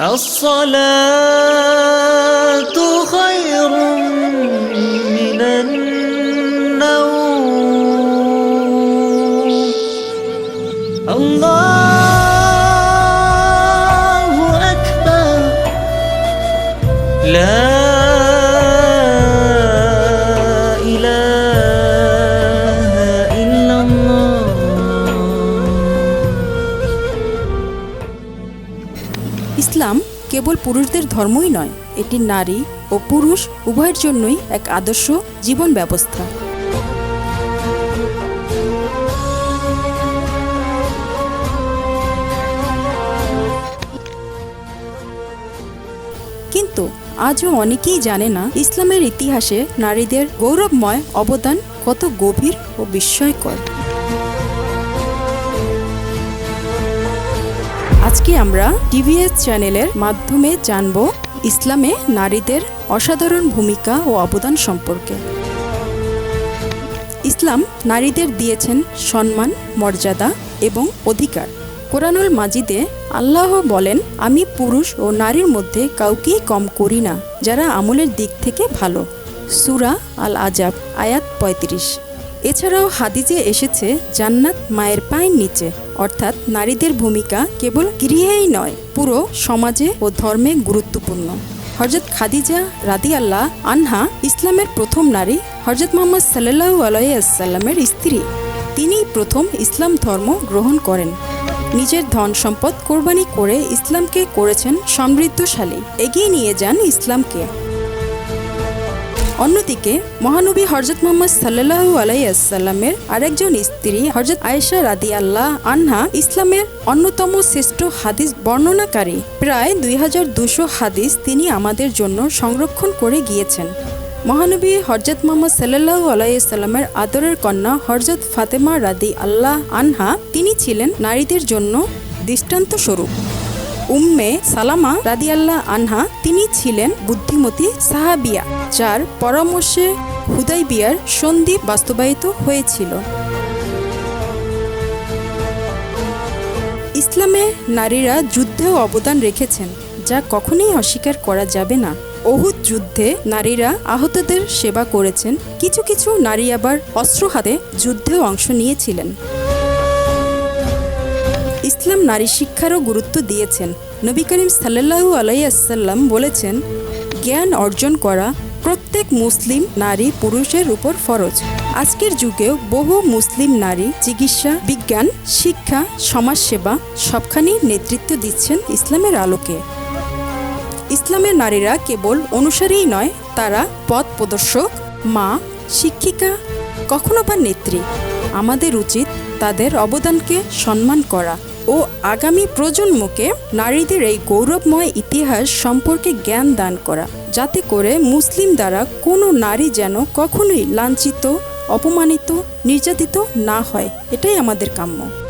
الصلاة خير من النوم. ইসলাম কেবল পুরুষদের ধর্মই নয়, এটি নারী ও পুরুষ উভয়ের জন্যই এক আদর্শ জীবন ব্যবস্থা। কিন্তু আজও অনেকেই জানে না ইসলামের ইতিহাসে নারীদের গৌরবময় অবদান কত গভীর ও বিস্ময়কর। আজকে আমরা টিভিএস চ্যানেলের মাধ্যমে জানব ইসলামে নারীদের অসাধারণ ভূমিকা ও অবদান সম্পর্কে। ইসলাম নারীদের দিয়েছেন সম্মান, মর্যাদা এবং অধিকার। কোরআনুল মাজিদে আল্লাহ বলেন, আমি পুরুষ ও নারীর মধ্যে কাউকেই কম করি না, যারা আমলের দিক থেকে ভালো। সুরা আল আজাব আয়াত পঁয়ত্রিশ। এছাড়াও হাদিজে এসেছে, জান্নাত মায়ের পায়ের নিচে। অর্থাৎ নারীদের ভূমিকা কেবল গৃহেই নয়, পুরো সমাজে ও ধর্মে গুরুত্বপূর্ণ। হজরত খাদিজা রাদি আল্লাহ আনহা ইসলামের প্রথম নারী হজরত মোহাম্মদ সাল্লাহু আলাইসাল্লামের স্ত্রী। তিনিই প্রথম ইসলাম ধর্ম গ্রহণ করেন। নিজের ধন সম্পদ কোরবানি করে ইসলামকে করেছেন সমৃদ্ধশালী। এগিয়ে নিয়ে যান ইসলামকে। অন্যদিকে মহানবী হরজত মোহাম্মদ সাল্লাহু আলাইসাল্লামের আরেকজন স্ত্রী হরজত আয়েশা রাদি আল্লাহ আনহা ইসলামের অন্যতম শ্রেষ্ঠ হাদিস বর্ণনাকারী। প্রায় দুই হাদিস তিনি আমাদের জন্য সংরক্ষণ করে গিয়েছেন। মহানবী হরজত মোহাম্মদ সাল্লাহু আলাইসাল্লামের আদরের কন্যা হরজত ফাতেমা রাদি আল্লাহ আনহা, তিনি ছিলেন নারীদের জন্য দৃষ্টান্ত স্বরূপ উম্মে সালামা রাদিয়াল্লাহ আনহা, তিনি ছিলেন বুদ্ধিমতী সাহাবিয়া, যার পরামর্শে হুদাই বিয়ার সন্ধি বাস্তবায়িত হয়েছিল। ইসলামে নারীরা যুদ্ধেও অবদান রেখেছেন, যা কখনোই অস্বীকার করা যাবে না। অহুদ যুদ্ধে নারীরা আহতদের সেবা করেছেন, কিছু কিছু নারী আবার অস্ত্র হাতে যুদ্ধেও অংশ নিয়েছিলেন। ইসলাম নারী শিক্ষারও গুরুত্ব দিয়েছেন। নবী করিম সাল্লাহু আলাইসাল্লাম বলেছেন, জ্ঞান অর্জন করা প্রত্যেক মুসলিম নারী পুরুষের উপর ফরজ। আজকের যুগেও বহু মুসলিম নারী চিকিৎসা, বিজ্ঞান, শিক্ষা, সমাজসেবা সবখানেই নেতৃত্ব দিচ্ছেন ইসলামের আলোকে। ইসলামের নারীরা কেবল অনুসারীই নয়, তারা পথ প্রদর্শক, মা, শিক্ষিকা, কখনো বা নেত্রী। আমাদের উচিত তাদের অবদানকে সম্মান করা। ও আগামী প্রজন্মকে নারীদের এই গৌরবময় ইতিহাস সম্পর্কে জ্ঞান দান করা, যাতে করে মুসলিম দ্বারা কোনো নারী যেন কখনোই লাঞ্ছিত, অপমানিত, নির্যাতিত না হয়। এটাই আমাদের কাম্য।